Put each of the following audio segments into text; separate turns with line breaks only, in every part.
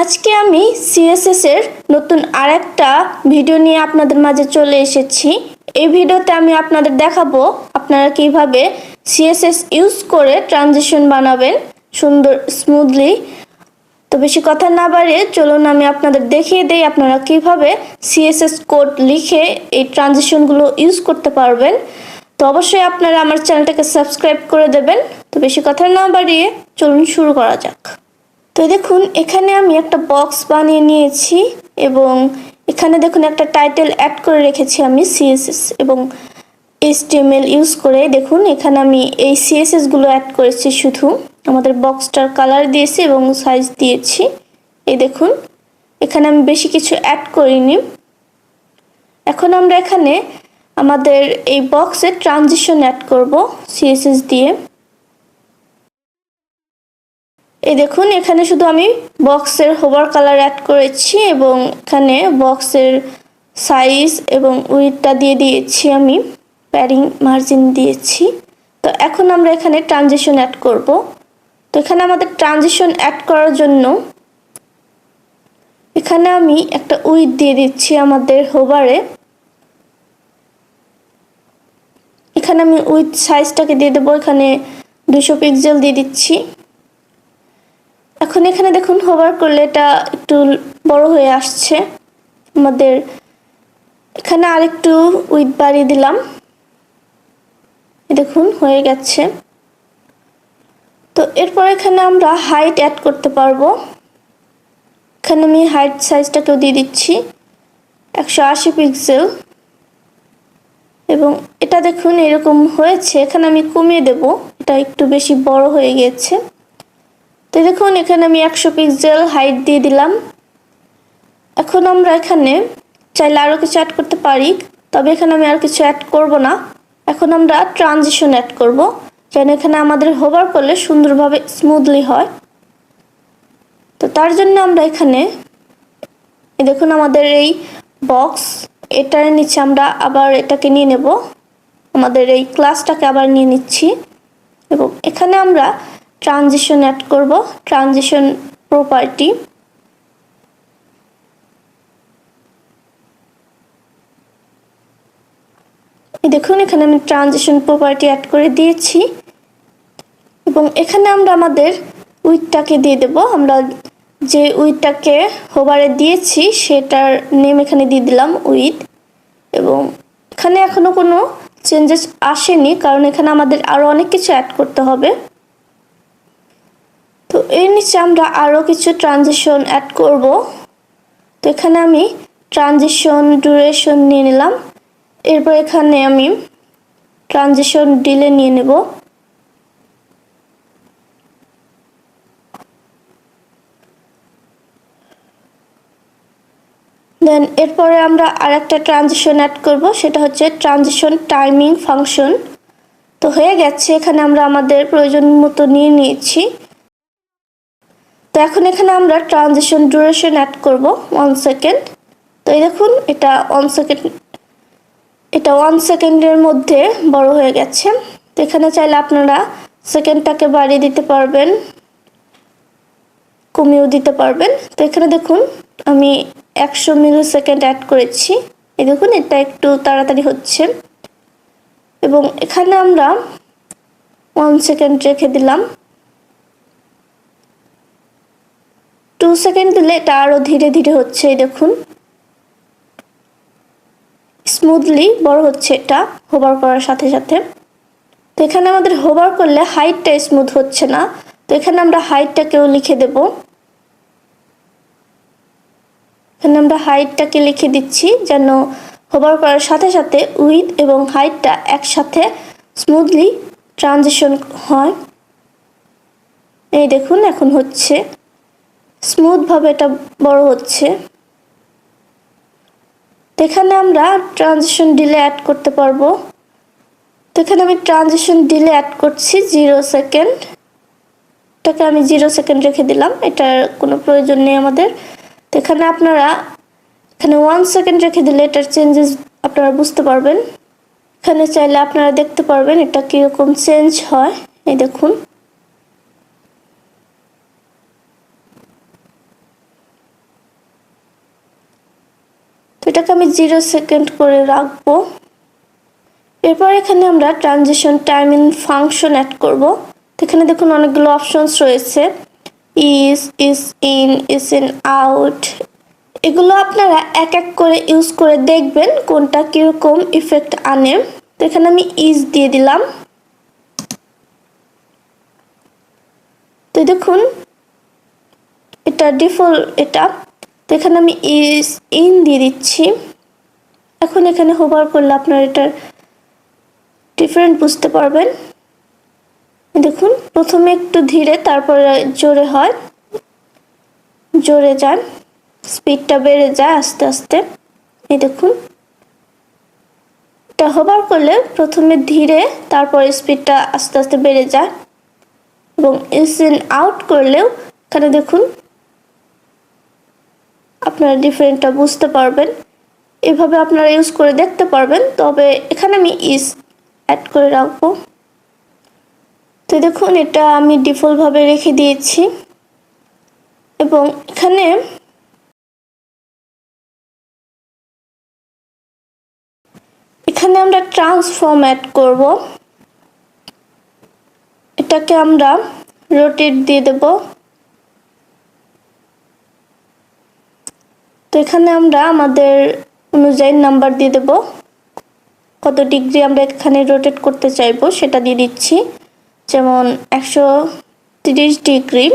আজকে আমি সিএসএস এর নতুন আরেকটা ভিডিও নিয়ে আপনাদের মাঝে চলে এসেছি। এই ভিডিওতে আমি আপনাদের দেখাবো আপনারা কীভাবে সিএসএস ইউজ করে ট্রানজিশন বানাবেন সুন্দর স্মুথলি তো বেশি কথা না বাড়িয়ে চলুন আমি আপনাদের দেখিয়ে দেই আপনারা কীভাবে সিএসএস কোড লিখে এই ট্রানজিশনগুলো ইউজ করতে পারবেন। তো অবশ্যই আপনারা আমার চ্যানেলটাকে সাবস্ক্রাইব করে দেবেন। তো বেশি কথা না বাড়িয়ে চলুন শুরু করা যাক। তো দেখুন, এখানে আমি একটা বক্স বানিয়ে নিয়েছি এবং এখানে দেখুন একটা টাইটেল অ্যাড করে রেখেছি আমি সিএসএস এবং এইচটিএমএল ইউজ করে। দেখুন, এখানে আমি এই সিএসএসগুলো অ্যাড করেছি শুধু। আমাদের বক্সটার কালার দিয়েছি এবং সাইজ দিয়েছি। এই দেখুন, এখানে আমি বেশি কিছু অ্যাড করিনি। এখন আমরা এখানে আমাদের এই বক্সে ট্রানজিশন অ্যাড করব সিএসএস দিয়ে। এই দেখুন, এখানে শুধু আমি বক্সের হোভার কালার অ্যাড করেছি এবং এখানে বক্সের সাইজ এবং উইথটা দিয়ে দিয়েছি আমি প্যারিং মার্জিন দিয়েছি। তো এখন আমরা এখানে ট্রানজিশন অ্যাড করব। তো এখানে আমাদের ট্রানজিশন অ্যাড করার জন্য এখানে আমি একটা উইথ দিয়ে দিচ্ছি আমাদের হোভারে। এখানে আমি উইথ সাইজটাকে দিয়ে দেবো, এখানে দুশো পিক্সেল দিয়ে দিচ্ছি। এখন এখানে দেখুন হোভার করলে এটা একটু বড় হয়ে আসছে। আমাদের এখানে আরেকটু উইথ বাড়িয়ে দিলাম। দেখুন, হয়ে গেছে। তো এরপর এখানে আমরা হাইট অ্যাড করতে পারব। এখানে আমি হাইট সাইজটাকেও দিয়ে দিচ্ছি। একশো আশি পিক্সেল এবং এটা দেখুন, এরকম হয়েছে। এখানে আমি কমিয়ে দেব। এটা একটু বেশি বড় হয়ে গিয়েছে। তো দেখুন, এখানে আমি একশো পিক্সেল হাইট দিয়ে দিলাম। এখন আমরা এখানে চাইলে আরও কিছু অ্যাড করতে পারি, তবে এখানে আমি আর কিছু অ্যাড করব না। এখন আমরা ট্রানজিশন অ্যাড করব, যেন এখানে আমাদের হোভার করলে সুন্দরভাবে স্মুথলি হয়। তো তার জন্য আমরা এখানে দেখুন আমাদের এই বক্স এটার নিচে আমরা আবার এটাকে নিয়ে নেব। আমাদের এই ক্লাসটাকে আবার নিয়ে নিচ্ছি। এবং এখানে আমরা ট্রানজিশন অ্যাড করব ট্রানজিশন প্রপার্টি দেখুন, এখানে আমি ট্রানজিশন প্রপার্টি অ্যাড করে দিয়েছি। এবং এখানে আমরা আমাদের উইথটাকে দিয়ে দেব। আমরা যে উইথটাকে হোবারে দিয়েছি, সেটার নেম এখানে দিয়ে দিলাম উইথ এবং এখানে এখনও কোনো চেঞ্জেস আসেনি, কারণ এখানে আমাদের আরও অনেক কিছু অ্যাড করতে হবে। তো এর নিচে আমরা আরও কিছু ট্রানজেকশন অ্যাড করব। তো এখানে আমি ট্রানজিশন ডিউরেশন নিয়ে নিলাম। এরপর এখানে আমি ট্রানজেকশন ডিলে নিয়ে নেব। দেন এরপরে আমরা আরেকটা ট্রানজিশন অ্যাড করব, সেটা হচ্ছে ট্রানজিশন টাইমিং ফাংশন তো হয়ে গেছে, এখানে আমরা আমাদের প্রয়োজন মতো নিয়ে নিয়েছি। তো এখন এখানে আমরা ট্রানজিশন ডিউরেশন অ্যাড করব ওয়ান সেকেন্ড তো এই দেখুন, এটা ওয়ান সেকেন্ড এটা ওয়ান সেকেন্ডের মধ্যে বড় হয়ে গেছে। তো এখানে চাইলে আপনারা সেকেন্ডটাকে বাড়িয়ে দিতে পারবেন, কমিয়েও দিতে পারবেন। তো এখানে দেখুন, আমি একশো মিলি সেকেন্ড অ্যাড করেছি। এই দেখুন, এটা একটু তাড়াতাড়ি হচ্ছে। এবং এখানে আমরা ওয়ান সেকেন্ড রেখে দিলাম। টু সেকেন্ড দিলে এটা আরও ধীরে ধীরে হচ্ছে দেখুন। স্মুথলি বড় হচ্ছে এটা হোবার করার সাথে সাথে। তো এখানে আমাদের হোবার করলে হাইটটা স্মুথ হচ্ছে না। তো এখানে আমরা হাইটটাকেও লিখে দেব। এখানে আমরা হাইটটাকে লিখে দিচ্ছি, যেন হোবার করার সাথে সাথে উইথ এবং হাইটটা একসাথে স্মুথলি ট্রানজিশন হয়। এই দেখুন, এখন হচ্ছে। স্মুথভাবে এটা বড় হচ্ছে। এখানে আমরা ট্রানজিশন ডিলে অ্যাড করতে পারব। তো এখানে আমি ট্রানজিশন ডিলে অ্যাড করছি জিরো সেকেন্ড এটাকে আমি জিরো সেকেন্ড রেখে দিলাম, এটার কোনো প্রয়োজন নেই আমাদের। তো এখানে আপনারা, এখানে ওয়ান সেকেন্ড রেখে দিলে এটার চেঞ্জেস আপনারা বুঝতে পারবেন। এখানে চাইলে আপনারা দেখতে পারবেন এটা কীরকম চেঞ্জ হয়। এই দেখুন। এটাকে আমি জিরো সেকেন্ড করে রাখব। এরপর এখানে আমরা ট্রানজিশন টাইমিং ফাংশন অ্যাড করব। এখানে দেখুন অনেকগুলো অপশনস রয়েছে। Ease ease in ease in out এগুলো আপনারা এক এক করে ইউজ করে দেখবেন কোনটা কীরকম ইফেক্ট আনে। তো এখানে আমি ইজ দিয়ে দিলাম। তো দেখুন, এটা ডিফল্ট এটা তো এখানে আমি ইস ইন দিয়ে দিচ্ছি। এখন এখানে হোভার করলে আপনার এটার ডিফারেন্ট বুঝতে পারবেন। দেখুন, প্রথমে একটু ধীরে, তারপরে জোরে হয়। জোরে যান স্পিডটা বেড়ে যায় আস্তে আস্তে। এই দেখুন। এটা হোভার করলে প্রথমে ধীরে, তারপরে স্পিডটা আস্তে আস্তে বেড়ে যায়। এবং ইস ইন আউট করলেও, এখানে দেখুন আপনারা ডিফারেন্টটা বুঝতে পারবেন। এভাবে আপনারা ইউজ করে দেখতে পারবেন। তবে এখানে আমি ইস অ্যাড করে রাখব। তো দেখুন, এটা আমি ডিফল্টভাবে রেখে দিয়েছি। এবং এখানে এখানে আমরা ট্রান্সফর্ম অ্যাড করব। এটাকে আমরা রোটেট দিয়ে দেব। তো এখানে আমরা আমাদের অনুযায়ী নাম্বার দিয়ে দেব। কত ডিগ্রি আমরা এখানে রোটেট করতে চাইব সেটা দিয়ে দিচ্ছি। যেমন একশো তিরিশ ডিগ্রি।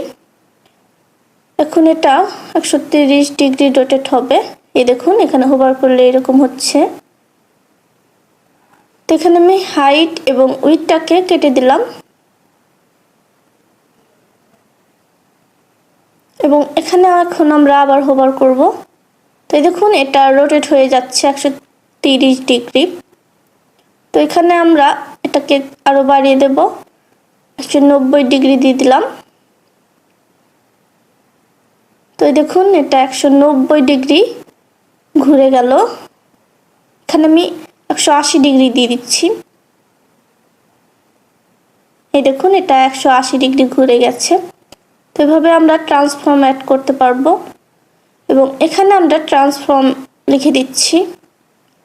এখন এটা একশো তিরিশ ডিগ্রি রোটেট হবে। এই দেখুন, এখানে হোবার করলে এরকম হচ্ছে। তো এখানে আমি হাইট এবং উইথটাকে কেটে দিলাম। এবং এখানে এখন আমরা আবার হোবার করব। তো দেখুন, এটা রোটেট হয়ে যাচ্ছে একশো তিরিশ ডিগ্রি। তো এখানে আমরা এটাকে আরও বাড়িয়ে দেব। একশো নব্বই ডিগ্রি দিয়ে দিলাম। তো দেখুন, এটা একশো নব্বই ডিগ্রি ঘুরে গেল। এখানে আমি একশো আশি ডিগ্রি দিয়ে দিচ্ছি। এই দেখুন, এটা একশো আশি ডিগ্রি ঘুরে গেছে। তো এভাবে আমরা ট্রান্সফর্ম অ্যাড করতে পারব। এবং এখানে আমরা ট্রান্সফর্ম লিখে দিচ্ছি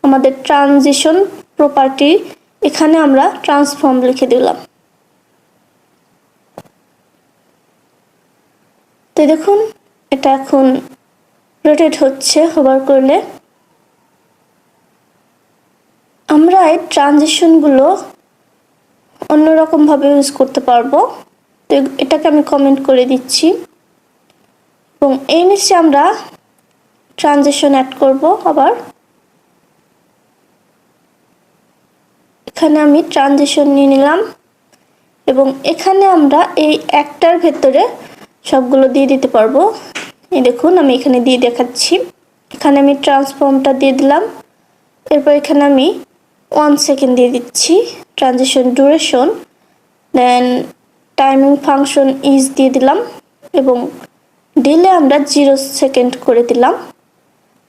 আমাদের ট্রানজিশন প্রপার্টি এখানে আমরা ট্রান্সফর্ম লিখে দিলাম। তো দেখুন, এটা এখন রোটেট হচ্ছে হোভার করলে। আমরা এই ট্রানজিশনগুলো অন্যরকমভাবে ইউজ করতে পারব। তো এটাকে আমি কমেন্ট করে দিচ্ছি। এবং এই নিচে আমরা ট্রানজিশন অ্যাড করব আবার। এখানে আমি ট্রানজিশন নিয়ে নিলাম এবং এখানে আমরা এই একটার ভেতরে সবগুলো দিয়ে দিতে পারব। এই দেখুন, আমি এখানে দিয়ে দেখাচ্ছি। এখানে আমি ট্রান্সফর্মটা দিয়ে দিলাম। এরপর এখানে আমি ওয়ান সেকেন্ড দিয়ে দিচ্ছি transition duration then timing function ease দিয়ে দিলাম এবং ডিলে আমরা জিরো সেকেন্ড করে দিলাম।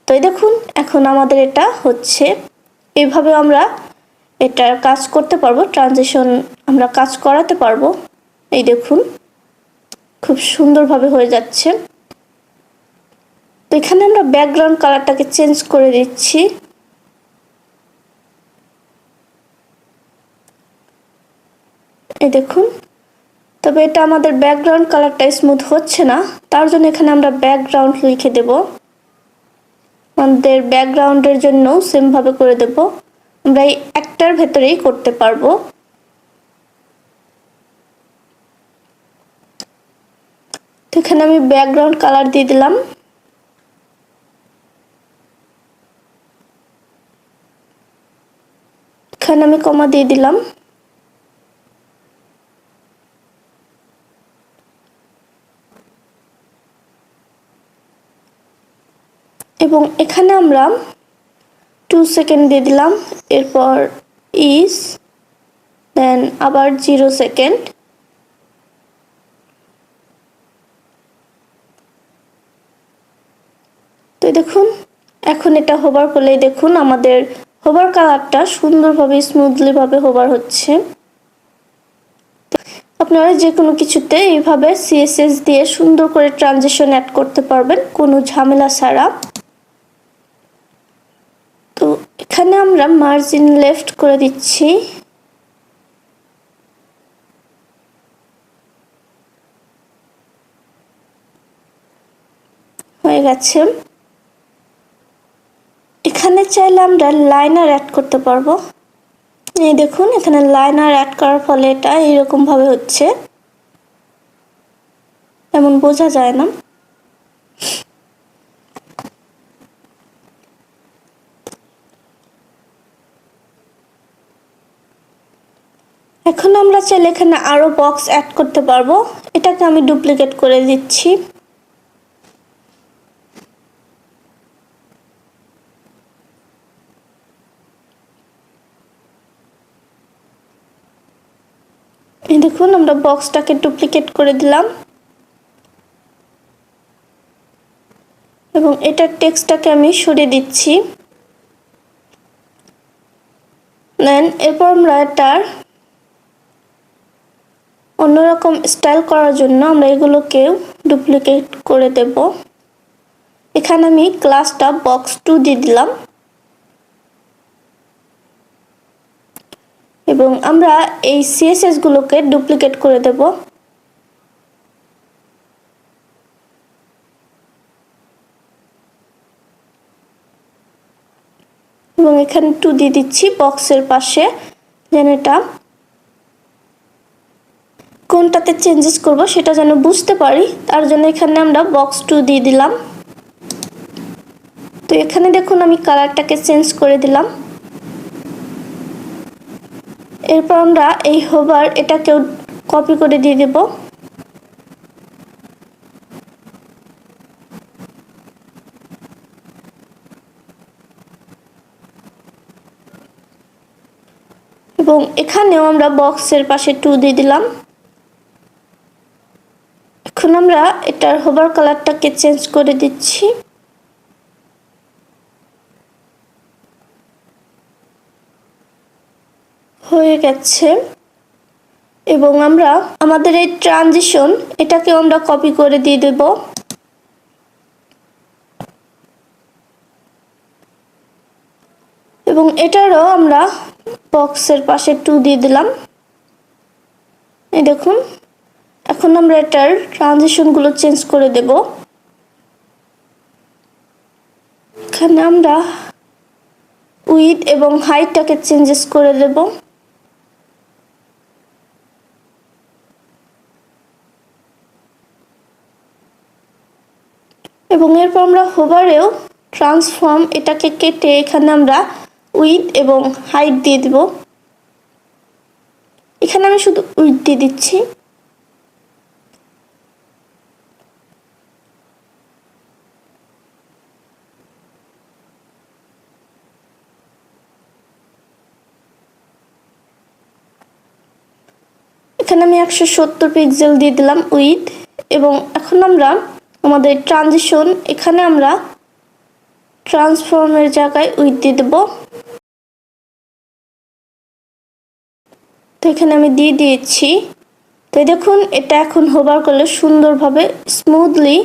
তো দেখুন, এখন আমাদের এটা হচ্ছে। এইভাবে আমরা এটার কাজ করতে পারব ট্রানজিশন আমরা কাজ করাতে পারব। এই দেখুন, খুব সুন্দরভাবে হয়ে যাচ্ছে। তো এখানে আমরা ব্যাকগ্রাউন্ড কালারটাকে চেঞ্জ করে দিচ্ছি। এই দেখুন, তবে এটা আমাদের ব্যাকগ্রাউন্ড কালারটা স্মুথ হচ্ছে না, তার জন্য এখানে আমরা ব্যাকগ্রাউন্ড লিখে দেব। আমাদের ব্যাকগ্রাউন্ডের জন্য সেমভাবে করে দেব। আমরা এই একটার ভেতরেই করতে পারব। তো এখানে আমি ব্যাকগ্রাউন্ড কালার দিয়ে দিলাম। এখানে আমি কমা দিয়ে দিলাম। এবং এখানে আমরা টু সেকেন্ড দিয়ে দিলাম, এরপর ইস দেন আবার জিরো সেকেন্ড তো দেখুন, এখন এটা হোবার করলে দেখুন আমাদের হোবার কালারটা সুন্দরভাবে স্মুথলিভাবে হোবার হচ্ছে। আপনারা যে কোনো কিছুতে এইভাবে সিএসএস দিয়ে সুন্দর করে ট্রানজেকশন অ্যাড করতে পারবেন, কোনো ঝামেলা ছাড়া। এখানে আমরা মার্জিন লেফট করে দিচ্ছি। হয়ে গেছে। এখানে চাইলে আমরা লাইনার অ্যাড করতে পারব। এই দেখুন, এখানে লাইনার অ্যাড করার ফলে এটা এইরকম ভাবে হচ্ছে। তেমন বোঝা যায় না। এখন আমরা চাইলে এখানে আরও বক্স অ্যাড করতে পারব। এটাকে আমি ডুপ্লিকেট করে দিচ্ছি। দেখুন, আমরা বক্সটাকে ডুপ্লিকেট করে দিলাম। এবং এটার টেক্সটটাকে আমি সরিয়ে দিচ্ছি। দেন এরপর আমরা এটার অন্যরকম স্টাইল করার জন্য আমরা এগুলোকেও ডুপ্লিকেট করে দেব। এখানে আমি ক্লাসটা বক্স টু দিয়ে দিলাম। এবং আমরা এই সিএসএস গুলোকে ডুপ্লিকেট করে দেব। এবং এখানে টু দিয়ে দিচ্ছি বক্সের পাশে। যেন এটা কোনটাতে চেঞ্জেস করব সেটা যেন বুঝতে পারি, তার জন্য এখানে আমরা বক্স টু দিয়ে দিলাম। তো এখানে দেখুন আমি কালারটাকে চেঞ্জ করে দিলাম। এরপর আমরা এই হোভার এটাকেও কপি করে দিয়ে দেব। এবং এখানেও আমরা বক্সের পাশে টু দিয়ে দিলাম। আমরা এটার হোভার কালারটাকে চেঞ্জ করে দিচ্ছি। হয়ে গেছে। এবং আমরা আমাদের এই ট্রানজিশন এটাকে আমরা কপি করে দিয়ে দেব। এবং এটারও আমরা বক্সের পাশে টু দিয়ে দিলাম। এই দেখুন। এখন আমরা এটার ট্রানজিশনগুলো চেঞ্জ করে দেব। এখানে আমরা উইথ এবং হাইটটাকে চেঞ্জেস করে দেব। এবং এরপর আমরা হোভারেও ট্রান্সফর্ম এটাকে কেটে এখানে আমরা উইথ এবং হাইট দিয়ে দিব। এখানে আমি শুধু উইথ দিয়ে দিচ্ছি। এখানে আমি একশো সত্তর পিক্সেল দিয়ে দিলাম উইথ এবং এখন আমরা আমাদের ট্রানজিশন এখানে আমরা ট্রান্সফর্মের জায়গায় উইথ দিয়ে দেব। তো এখানে আমি দিয়ে দিয়েছি। তো দেখুন, এটা এখন হোবার করলে সুন্দরভাবে স্মুথলি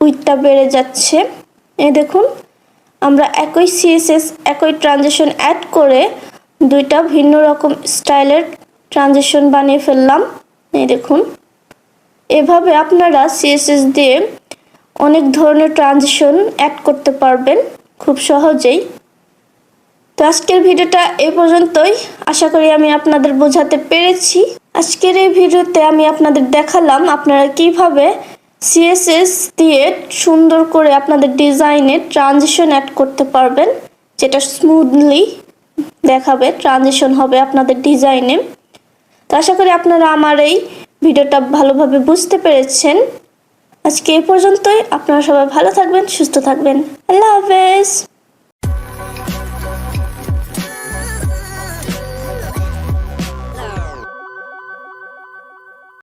উইথটা বেড়ে যাচ্ছে। এ দেখুন, আমরা একই সিএসএস একই ট্রানজেকশন অ্যাড করে দুইটা ভিন্ন রকম স্টাইলের ট্রানজেকশন বানিয়ে ফেললাম। এই দেখুন। এভাবে আপনারা সিএসএস দিয়ে অনেক ধরনের ট্রানজেকশন অ্যাড করতে পারবেন খুব সহজেই। তো আজকের ভিডিওটা এ পর্যন্তই। আশা করি আমি আপনাদের বোঝাতে পেরেছি। আজকের এই ভিডিওতে আমি আপনাদের দেখালাম আপনারা কীভাবে সিএসএস দিয়ে সুন্দর করে আপনাদের ডিজাইনে ট্রানজিশন অ্যাড করতে পারবেন। যেটা স্মুথলি দেখাবে ট্রানজিশন হবে আপনাদের ডিজাইনে। তো আশা করি আপনারা আমার এই ভিডিওটা ভালোভাবে বুঝতে পেরেছেন। আজকে এ পর্যন্তই। আপনারা সবাই ভালো থাকবেন, সুস্থ থাকবেন। আল্লাহ হাফেজ।